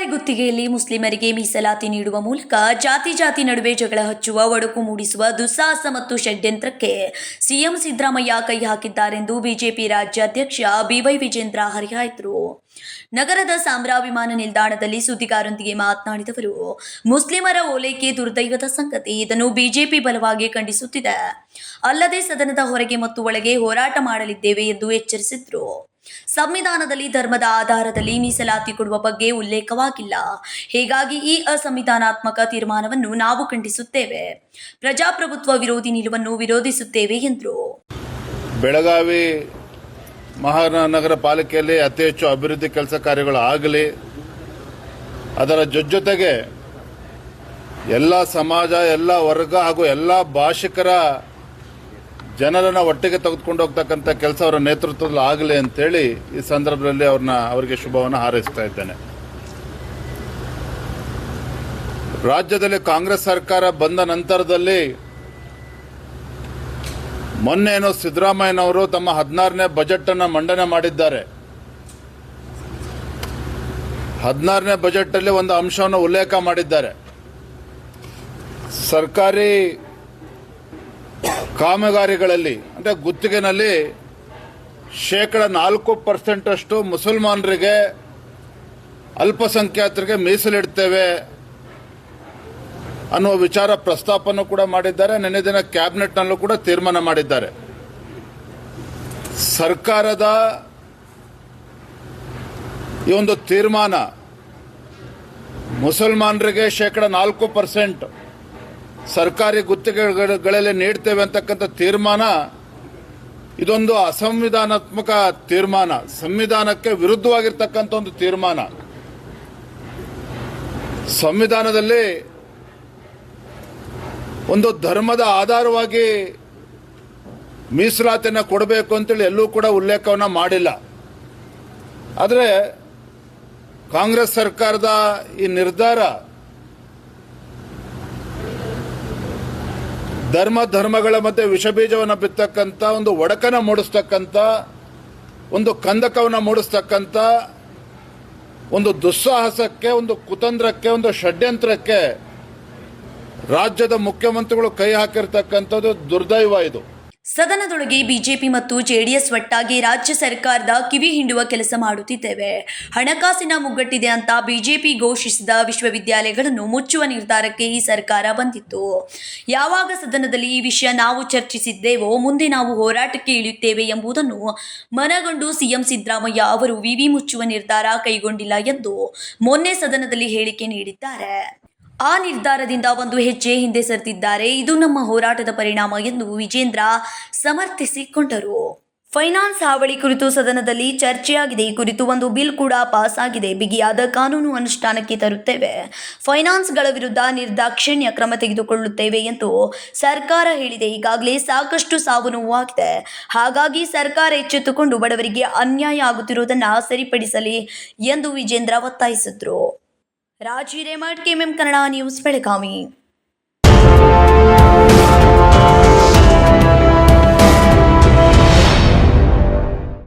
ಸರ್ಕಾರಿ ಗುತ್ತಿಗೆಯಲ್ಲಿ ಮುಸ್ಲಿಮರಿಗೆ ಮೀಸಲಾತಿ ನೀಡುವ ಮೂಲಕ ಜಾತಿ ಜಾತಿ ನಡುವೆ ಜಗಳ ಹಚ್ಚುವ, ಒಡಕು ಮೂಡಿಸುವ, ದುಸ್ಸಾಹಸ ಮತ್ತು ಷಡ್ಯಂತ್ರಕ್ಕೆ ಸಿಎಂ ಸಿದ್ದರಾಮಯ್ಯ ಕೈ ಹಾಕಿದ್ದಾರೆಂದು ಬಿಜೆಪಿ ರಾಜ್ಯಾಧ್ಯಕ್ಷ ಬಿವೈ ವಿಜೇಂದ್ರ ಹರಿಹಾಯ್ದರು ನಗರದ ಸಾಂಬ್ರಾ ವಿಮಾನ ನಿಲ್ದಾಣದಲ್ಲಿ ಸುದ್ದಿಗಾರರೊಂದಿಗೆ ಮಾತನಾಡಿದವರು, ಮುಸ್ಲಿಮರ ಓಲೈಕೆ ದುರ್ದೈವದ ಸಂಗತಿ ಇದನ್ನು ಬಿಜೆಪಿ ಬಲವಾಗಿ ಖಂಡಿಸುತ್ತಿದೆ. ಅಲ್ಲದೆ ಸದನದ ಹೊರಗೆ ಮತ್ತು ಒಳಗೆ ಹೋರಾಟ ಮಾಡಲಿದ್ದೇವೆ ಎಂದು ಎಚ್ಚರಿಸಿದ್ರು. ಸಂವಿಧಾನದಲ್ಲಿ ಧರ್ಮದ ಆಧಾರದಲ್ಲಿ ಮೀಸಲಾತಿ ಕೊಡುವ ಬಗ್ಗೆ ಉಲ್ಲೇಖವಾಗಿಲ್ಲ. ಹೀಗಾಗಿ ಈ ಅಸಂವಿಧಾನಾತ್ಮಕ ತೀರ್ಮಾನವನ್ನು ನಾವು ಖಂಡಿಸುತ್ತೇವೆ. ಪ್ರಜಾಪ್ರಭುತ್ವ ವಿರೋಧಿ ನಿಲುವನ್ನು ವಿರೋಧಿಸುತ್ತೇವೆ ಎಂದರು. ಬೆಳಗಾವಿ ಮಹಾನಗರ ಪಾಲಿಕೆಯಲ್ಲಿ ಅತಿ ಹೆಚ್ಚು ಅಭಿವೃದ್ಧಿ ಕೆಲಸ ಕಾರ್ಯಗಳು ಆಗಲಿ, ಅದರ ಜೊತೆಗೆ ಎಲ್ಲ ಸಮಾಜ, ಎಲ್ಲ ವರ್ಗ ಹಾಗೂ ಎಲ್ಲ ಭಾಷಿಕರ ಜನರನ್ನ ಒಟ್ಟಿಗೆ ತೆಗೆದುಕೊಂಡು ಹೋಗ್ತಕ್ಕಂಥ ಕೆಲಸ ಅವರ ನೇತೃತ್ವದಲ್ಲಿ ಆಗಲಿ ಅಂತೇಳಿ ಈ ಸಂದರ್ಭದಲ್ಲಿ ಅವ್ರನ್ನ ಅವರಿಗೆ ಶುಭವನ್ನು ಹಾರೈಸ್ತಾ ಇದ್ದೇನೆ. ರಾಜ್ಯದಲ್ಲಿ ಕಾಂಗ್ರೆಸ್ ಸರ್ಕಾರ ಬಂದ ನಂತರದಲ್ಲಿ ಮೊನ್ನೆ ಏನೋ ಸಿದ್ದರಾಮಯ್ಯನವರು ತಮ್ಮ ಹದಿನಾರನೇ ಬಜೆಟ್ ಅನ್ನ ಮಂಡನೆ ಮಾಡಿದ್ದಾರೆ. ಹದಿನಾರನೇ ಬಜೆಟ್ ಅಲ್ಲಿ ಒಂದು ಅಂಶವನ್ನು ಉಲ್ಲೇಖ ಮಾಡಿದ್ದಾರೆ. ಸರ್ಕಾರಿ ಕಾಮಗಾರಿಗಳಲ್ಲಿ, ಅಂದರೆ ಗುತ್ತಿಗೆನಲ್ಲಿ ಶೇಕಡ ನಾಲ್ಕು ಪರ್ಸೆಂಟಷ್ಟು ಮುಸಲ್ಮಾನರಿಗೆ, ಅಲ್ಪಸಂಖ್ಯಾತರಿಗೆ ಮೀಸಲಿಡ್ತೇವೆ ಅನ್ನುವ ವಿಚಾರ ಪ್ರಸ್ತಾಪನೂ ಕೂಡ ಮಾಡಿದ್ದಾರೆ. ನಿನ್ನೆ ದಿನ ಕ್ಯಾಬಿನೆಟ್ನಲ್ಲೂ ಕೂಡ ತೀರ್ಮಾನ ಮಾಡಿದ್ದಾರೆ. ಸರ್ಕಾರದ ಈ ಒಂದು ತೀರ್ಮಾನ ಮುಸಲ್ಮಾನರಿಗೆ ಶೇಕಡ ನಾಲ್ಕು ಪರ್ಸೆಂಟ್ ಸರ್ಕಾರಿ ಗುತ್ತಿಗೆಗಳಲ್ಲಿ ನೀಡ್ತೇವೆ ಅಂತಕ್ಕಂಥ ತೀರ್ಮಾನ ಇದೊಂದು ಅಸಂವಿಧಾನಾತ್ಮಕ ತೀರ್ಮಾನ. ಸಂವಿಧಾನಕ್ಕೆ ವಿರುದ್ಧವಾಗಿರ್ತಕ್ಕಂಥ ಒಂದು ತೀರ್ಮಾನ. ಸಂವಿಧಾನದಲ್ಲಿ ಒಂದು ಧರ್ಮದ ಆಧಾರವಾಗಿ ಮೀಸಲಾತಿಯನ್ನು ಕೊಡಬೇಕು ಅಂತೇಳಿ ಎಲ್ಲೂ ಕೂಡ ಉಲ್ಲೇಖವನ್ನು ಮಾಡಿಲ್ಲ. ಆದರೆ ಕಾಂಗ್ರೆಸ್ ಸರ್ಕಾರದ ಈ ನಿರ್ಧಾರ ಧರ್ಮ ಧರ್ಮಗಳ ಮಧ್ಯೆ ವಿಷಬೀಜವನ್ನು ಬಿತ್ತಕ್ಕಂಥ ಒಂದು ಒಡಕನ ಮೂಡಿಸ್ತಕ್ಕಂಥ ಒಂದು ಕಂದಕವನ್ನು ಮೂಡಿಸ್ತಕ್ಕಂಥ ಒಂದು ದುಸ್ಸಾಹಸಕ್ಕೆ, ಒಂದು ಕುತಂತ್ರಕ್ಕೆ, ಒಂದು ಷಡ್ಯಂತ್ರಕ್ಕೆ ರಾಜ್ಯದ ಮುಖ್ಯಮಂತ್ರಿಗಳು ಕೈ ಹಾಕಿರ್ತಕ್ಕಂಥದ್ದು ದುರ್ದೈವ ಇದು. ಸದನದೊಳಗೆ ಬಿಜೆಪಿ ಮತ್ತು ಜೆಡಿಎಸ್ ಒಟ್ಟಾಗಿ ರಾಜ್ಯ ಸರ್ಕಾರದ ಕಿವಿ ಹಿಂಡುವ ಕೆಲಸ ಮಾಡುತ್ತಿದ್ದೇವೆ. ಹಣಕಾಸಿನ ಮುಗ್ಗಟ್ಟಿದೆ ಅಂತ ಬಿಜೆಪಿ ಘೋಷಿಸಿದ ವಿಶ್ವವಿದ್ಯಾಲಯಗಳನ್ನು ಮುಚ್ಚುವ ನಿರ್ಧಾರಕ್ಕೆ ಈ ಸರ್ಕಾರ ಬಂದಿತ್ತು. ಯಾವಾಗ ಸದನದಲ್ಲಿ ಈ ವಿಷಯ ನಾವು ಚರ್ಚಿಸಿದ್ದೇವೋ, ಮುಂದೆ ನಾವು ಹೋರಾಟಕ್ಕೆ ಇಳಿಯುತ್ತೇವೆ ಎಂಬುದನ್ನು ಮನಗಂಡು ಸಿಎಂ ಸಿದ್ದರಾಮಯ್ಯ ಅವರು ವಿವಿ ಮುಚ್ಚುವ ನಿರ್ಧಾರ ಕೈಗೊಂಡಿಲ್ಲ ಎಂದು ಮೊನ್ನೆ ಸದನದಲ್ಲಿ ಹೇಳಿಕೆ ನೀಡಿದ್ದಾರೆ. ಆ ನಿರ್ಧಾರದಿಂದ ಒಂದು ಹೆಜ್ಜೆ ಹಿಂದೆ ಸರಿದಿದ್ದಾರೆ. ಇದು ನಮ್ಮ ಹೋರಾಟದ ಪರಿಣಾಮ ಎಂದು ವಿಜೇಂದ್ರ ಸಮರ್ಥಿಸಿಕೊಂಡರು. ಫೈನಾನ್ಸ್ ಹಾವಳಿ ಕುರಿತು ಸದನದಲ್ಲಿ ಚರ್ಚೆಯಾಗಿದೆ. ಈ ಕುರಿತು ಒಂದು ಬಿಲ್ ಕೂಡ ಪಾಸ್ ಆಗಿದೆ ಬಿಗಿಯಾದ ಕಾನೂನು ಅನುಷ್ಠಾನಕ್ಕೆ ತರುತ್ತೇವೆ. ಫೈನಾನ್ಸ್ಗಳ ವಿರುದ್ಧ ನಿರ್ದಾಕ್ಷಿಣ್ಯ ಕ್ರಮ ತೆಗೆದುಕೊಳ್ಳುತ್ತೇವೆ ಎಂದು ಸರ್ಕಾರ ಹೇಳಿದೆ. ಈಗಾಗಲೇ ಸಾಕಷ್ಟು ಸಾವು ನೋವು ಆಗಿದೆ ಹಾಗಾಗಿ ಸರ್ಕಾರ ಎಚ್ಚೆತ್ತುಕೊಂಡು ಬಡವರಿಗೆ ಅನ್ಯಾಯ ಆಗುತ್ತಿರುವುದನ್ನು ಸರಿಪಡಿಸಲಿ ಎಂದು ವಿಜೇಂದ್ರ ಒತ್ತಾಯಿಸಿದ್ರು. ರಾಜಿ ರೇಮಾಡ್ ಕೆಎಂಎಂ ಕನ್ನಡ ನ್ಯೂಸ್ ಬೆಳಗಾವಿ